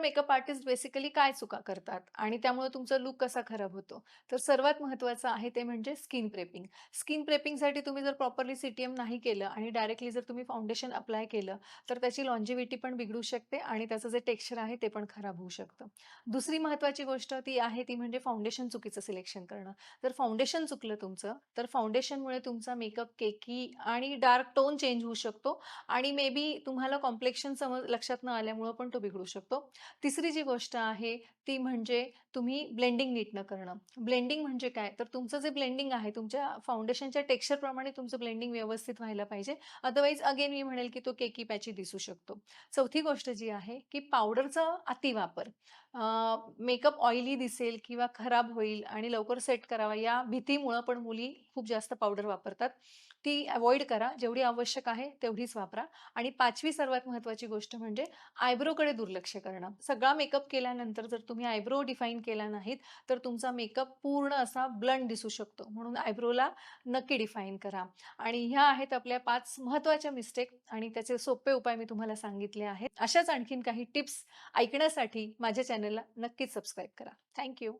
Makeup artist basically काय चुका करतात? आणि त्यामुळे तुमचा लुक कसा खराब होतो? तर सर्वात महत्त्वाचं आहे ते म्हणजे स्किन प्रेपिंग स्किन प्रेपिंगसाठी तुम्ही जर प्रॉपरली सी टी एम नाही केलं आणि डायरेक्टली जर तुम्ही फाउंडेशन अप्लाय केलं तर त्याची लॉन्जिव्हिटी पण बिघडू शकते आणि त्याचं जे टेक्स्चर आहे ते पण खराब होऊ शकतं. दुसरी महत्त्वाची गोष्ट ती आहे ती म्हणजे फाउंडेशन चुकीचं सिलेक्शन करणं. जर फाउंडेशन चुकलं तुमचं तर फाउंडेशनमुळे तुमचा मेकअप केकी आणि डार्क टोन चेंज होऊ शकतो आणि मे बी तुम्हाला कॉम्प्लेक्शन समज लक्षात न आल्यामुळं पण तो बिघडू शकतो. तिसरी जी गोष्ट आहे ती म्हणजे तुम्ही ब्लेंडिंग नीट न करणं. ब्लेंडिंग म्हणजे काय? तर तुमचं जे ब्लेंडिंग आहे तुमच्या फाउंडेशनच्या टेक्स्चरप्रमाणे तुमचं ब्लेंडिंग व्यवस्थित व्हायला पाहिजे. अदरवाईज अगेन मी म्हणेल की तो केकी पॅची दिसू शकतो. चौथी गोष्ट जी आहे की पावडरचा अतिवापर. मेकअप ऑइली दिसेल किंवा खराब होईल आणि लवकर सेट करावा या भीतीमुळं पण मुली खूप जास्त पावडर वापरतात. ती अवॉइड करा जेवढी आवश्यक आहे तेवढीच वापरा. आणि पाचवी सर्वात महत्त्वाची गोष्ट म्हणजे आयब्रोकडे दुर्लक्ष करणं. सगळा मेकअप केल्यानंतर जर तुम्ही आयब्रो डिफाईन केला नाहीत तर तुमचा मेकअप पूर्ण असा ब्लंड दिसू शकतो. म्हणून आयब्रोला नक्की डिफाईन करा. आणि ह्या आहेत आपल्या पाच महत्त्वाच्या मिस्टेक आणि त्याचे सोपे उपाय मी तुम्हाला सांगितले आहेत. अशाच आणखीन काही टिप्स ऐकण्यासाठी माझ्या चॅनलला नक्कीच सबस्क्राईब करा. थँक्यू